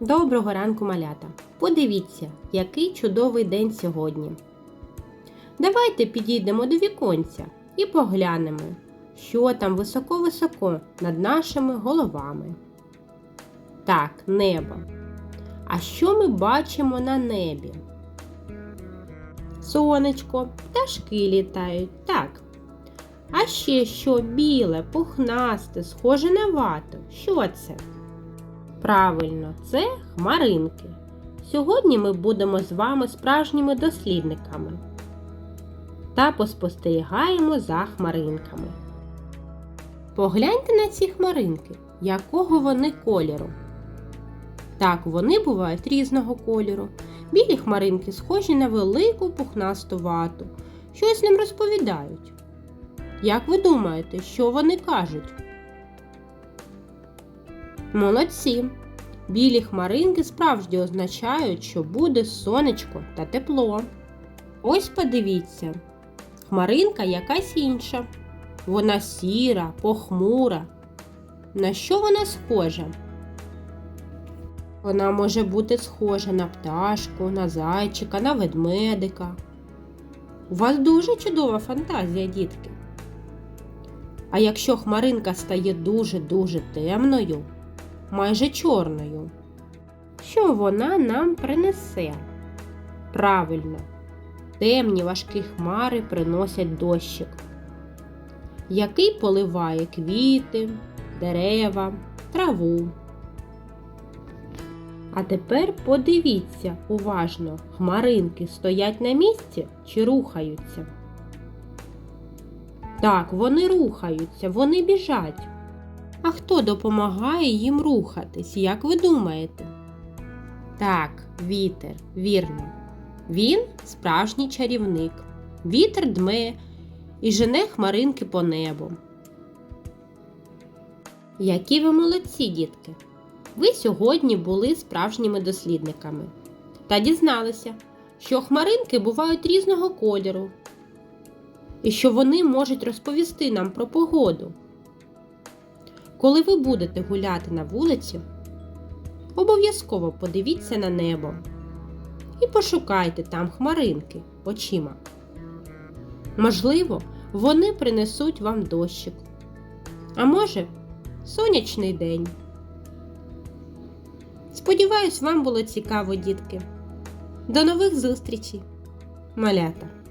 Доброго ранку, малята! Подивіться, який чудовий день сьогодні. Давайте підійдемо до віконця і поглянемо, що там високо-високо над нашими головами. Так, небо. А що ми бачимо на небі? Сонечко, пташки літають, так. А ще що біле, пухнасте, схоже на вату. Що це? Правильно, це хмаринки. Сьогодні ми будемо з вами справжніми дослідниками та поспостерігаємо за хмаринками. Погляньте на ці хмаринки, якого вони кольору. Так, вони бувають різного кольору. Білі хмаринки схожі на велику пухнасту вату. Щось нам розповідають. Як ви думаєте, що вони кажуть? Молодці! Білі хмаринки справді означають, що буде сонечко та тепло. Ось подивіться, хмаринка якась інша. Вона сіра, похмура. На що вона схожа? Вона може бути схожа на пташку, на зайчика, на ведмедика. У вас дуже чудова фантазія, дітки. А якщо хмаринка стає дуже-дуже темною, майже чорною, що вона нам принесе? Правильно, темні важкі хмари приносять дощик, який поливає квіти, дерева, траву. А тепер подивіться уважно, хмаринки стоять на місці чи рухаються? Так, вони рухаються, вони біжать. А хто допомагає їм рухатись, як ви думаєте? Так, вітер, вірно. Він справжній чарівник. Вітер дме і жене хмаринки по небу. Які ви молодці, дітки! Ви сьогодні були справжніми дослідниками та дізналися, що хмаринки бувають різного кольору і що вони можуть розповісти нам про погоду. Коли ви будете гуляти на вулиці, обов'язково подивіться на небо і пошукайте там хмаринки очима. Можливо, вони принесуть вам дощик, а може, сонячний день. Сподіваюсь, вам було цікаво, дітки. До нових зустрічей, малята!